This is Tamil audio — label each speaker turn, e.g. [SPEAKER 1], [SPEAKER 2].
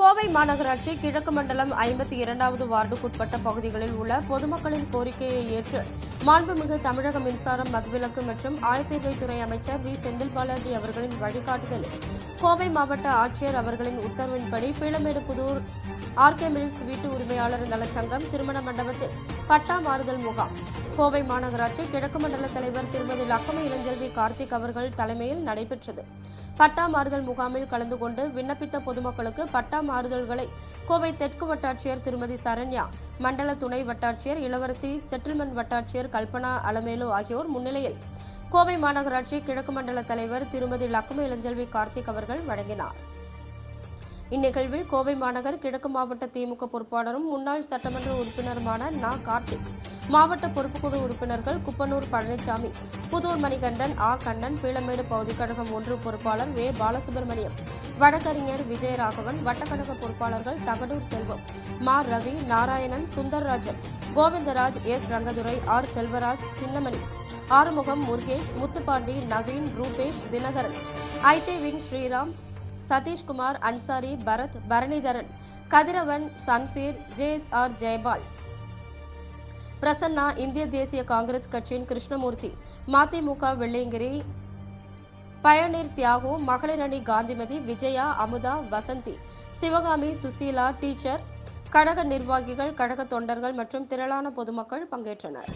[SPEAKER 1] கோவை மாநகராட்சி கிழக்கு மண்டலம் ஐம்பத்தி இரண்டாவது வார்டுக்குட்பட்ட பகுதிகளில் உள்ள பொதுமக்களின் கோரிக்கையை ஏற்று மாண்புமிகு தமிழக மின்சாரம் மதுவிலக்கு மற்றும் ஆயத்தீர்வைத்துறை அமைச்சர் வி. செந்தில் பாலாஜி அவர்களின் வழிகாட்டுதலில் கோவை மாவட்ட ஆட்சியர் அவர்களின் உத்தரவின்படி பீளமேடு புதூர் ஆர்கே மில்ஸ் வீட்டு உரிமையாளர் நலச்சங்கம் திருமண மண்டபத்தில் பட்டா மாறுதல் முகாம். கோவை மாநகராட்சி கிழக்கு மண்டல தலைவர் திருமதி லக்கம இளஞ்செல்வி கார்த்திக் அவர்கள் தலைமையில் நடைபெற்றது. பட்டா மாறுதல் முகாமில் கலந்து கொண்டு விண்ணப்பித்த பொதுமக்களுக்கு பட்டா மாறுதல்களை கோவை தெற்கு வட்டாட்சியர் திருமதி சரண்யா மண்டல துணை வட்டாட்சியர் இளவரசி செட்டில்மெண்ட் வட்டாட்சியர் கல்பனா அலமேலு ஆகியோர் முன்னிலையில் கோவை மாநகராட்சி கிழக்கு மண்டல தலைவர் திருமதி லக்கும இளஞ்செல்வி கார்த்திக் அவர்கள் வழங்கினார். இந்நிகழ்வில் கோவை மாநகர் கிழக்கு மாவட்ட திமுக பொறுப்பாளரும் முன்னாள் சட்டமன்ற உறுப்பினருமான நா. கார்த்திக் மாவட்ட பொறுப்புக்குழு உறுப்பினர்கள் குப்பனூர் பழனிசாமி புதூர் மணிகண்டன் ஆ. கண்ணன் பீளமேடு பகுதி கழகம் ஒன்று பொறுப்பாளர் வே. பாலசுப்ரமணியம் வழக்கறிஞர் விஜயராகவன் வட்டக்கழக பொறுப்பாளர்கள் தகடூர் செல்வம் மா. Ravi Narayanan Sundarrajan Govindaraj S. Rangadurai R. Selvaraj Chinnamani Arumugam Murugesh Muthupandi Naveen Rupesh Dhinakaran IT wing. Sriram Sathishkumar Ansari Bharath Bharanidharan Kathiravan Sanfeer JSR Jayapal. Prasanna இந்திய தேசிய காங்கிரஸ் கட்சியின் கிருஷ்ணமூர்த்தி மதிமுக வெள்ளையங்கிரி பயனீர் தியாகு மகளிர் அணி காந்திமதி விஜயா அமுதா வசந்தி சிவகாமி சுசீலா டீச்சர் கழக நிர்வாகிகள் கழக தொண்டர்கள் மற்றும் திரளான பொதுமக்கள் பங்கேற்றனர்.